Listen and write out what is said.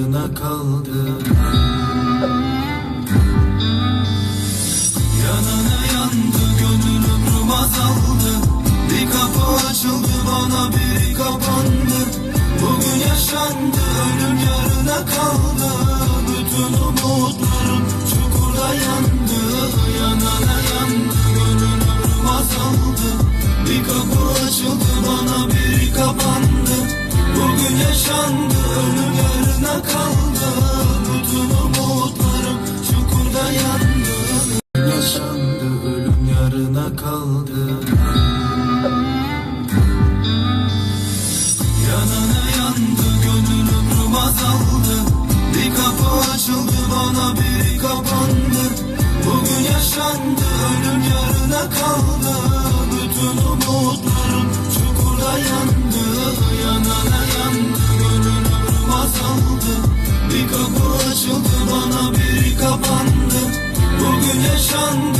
yarına kaldı Yanana yandı gönül ömrüm azaldı Bir kapı açıldı bana biri kapandı. Bugün yaşandı ölüm yarına kaldı. Bütün umutlarım çukurda yandı. Yanana yandı gönül ömrüm azaldı Bir kapı açıldı bana biri kapandı. Bugün yaşandı ölüm yarına kaldı. Bütün umutlarım çukurda yandı. Yaşandı ölüm yarına kaldı. Yanana yandı gönül ömrüm azaldı. Bir kapı açıldı bana biri kapandı. Bugün yaşandı ölüm yarına kaldı. Bütün umutlarım çukurda yandı. Yanana yandı Bir